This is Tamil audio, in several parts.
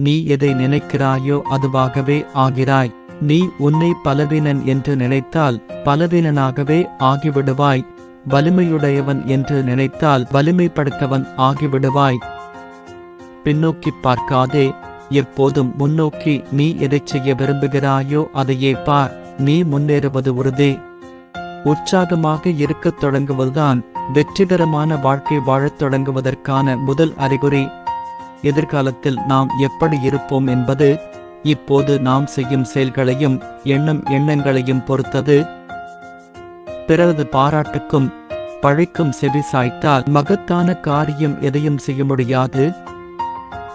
நீ எதை நினைக்கிறாயோ அதுவாகவே ஆகிறாய். நீ உன்னை பலவீனன் என்று நினைத்தால் பலவீனனாகவே ஆகிவிடுவாய். வலிமையுடையவன் என்று நினைத்தால் வலிமைப்படுத்தவன் ஆகிவிடுவாய். பின்னோக்கி பார்க்காதே எப்போதும் முன்னோக்கி நீ எதைச் செய்ய விரும்புகிறாயோ அதையே பார் நீ முன்னேறுவது உறுதி. உற்சாகமாக இருக்கத் தொடங்குவதுதான் வெற்றிகரமான வாழ்க்கை வாழத் தொடங்குவதற்கான முதல் அறிகுறி. எதிர்காலத்தில் நாம் எப்படி இருப்போம் என்பது இப்போது நாம் செய்யும் செயல்களையும் எண்ணம் எண்ணங்களையும் பொறுத்தது. பிறரது பாராட்டுக்கும் பழிக்கும் செவி சாய்த்தால் மகத்தான காரியம் எதையும் செய்ய முடியாது.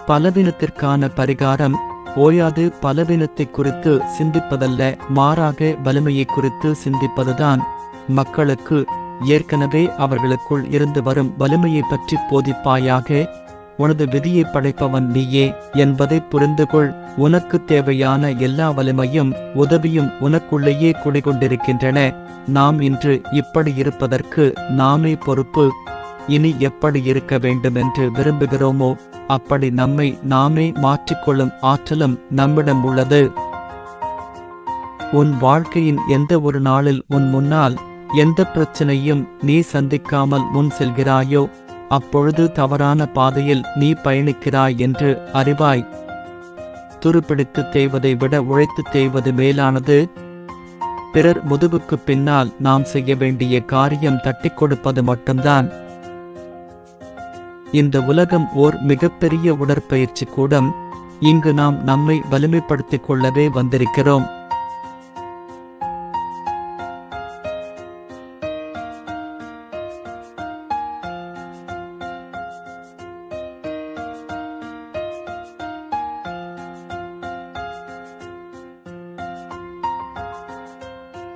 பலவீனத்திற்கான பரிகாரம் ஓயாது பலவீனத்தை குறித்து சிந்திப்பதல்ல மாறாக வலிமையை குறித்து சிந்திப்பதுதான். மக்களுக்கு ஏற்கனவே அவர்களுக்குள் இருந்து வரும் வலிமையை பற்றி போதிப்பாயாக உனது விதியை படைப்பவன் நீயே என்பதை புரிந்து கொள் உனக்கு தேவையான எல்லா வலிமையும் உதவியும் உனக்குள்ளேயே குடிகொண்டிருக்கின்றன. நாம் இன்று இப்படி இருப்பதற்கு நாமே பொறுப்பு. இனி எப்படி இருக்க வேண்டும் என்று விரும்புகிறோமோ அப்படி நம்மை நாமே மாற்றிக்கொள்ளும் ஆற்றலும் நம்மிடம் உள்ளது. உன் வாழ்க்கையின் எந்த ஒரு நாளில் உன் முன்னால் எந்த பிரச்சனையும் நீ சந்திக்காமல் முன் செல்கிறாயோ அப்பொழுது தவறான பாதையில் நீ பயணிக்கிறாய் என்று அறிவாய். துருப்பிடித்து தேய்வதை விட உழைத்து தேய்வது மேலானது. பிறர் முதுவுக்கு பின்னால் நாம் செய்ய வேண்டிய காரியம் தட்டிக் கொடுப்பது மட்டும்தான். இந்த உலகம் ஓர் மிகப்பெரிய உடற்பயிற்சி கூடம். இங்கு நாம் நம்மை வலிமைப்படுத்திக் கொள்ளவே வந்திருக்கிறோம்.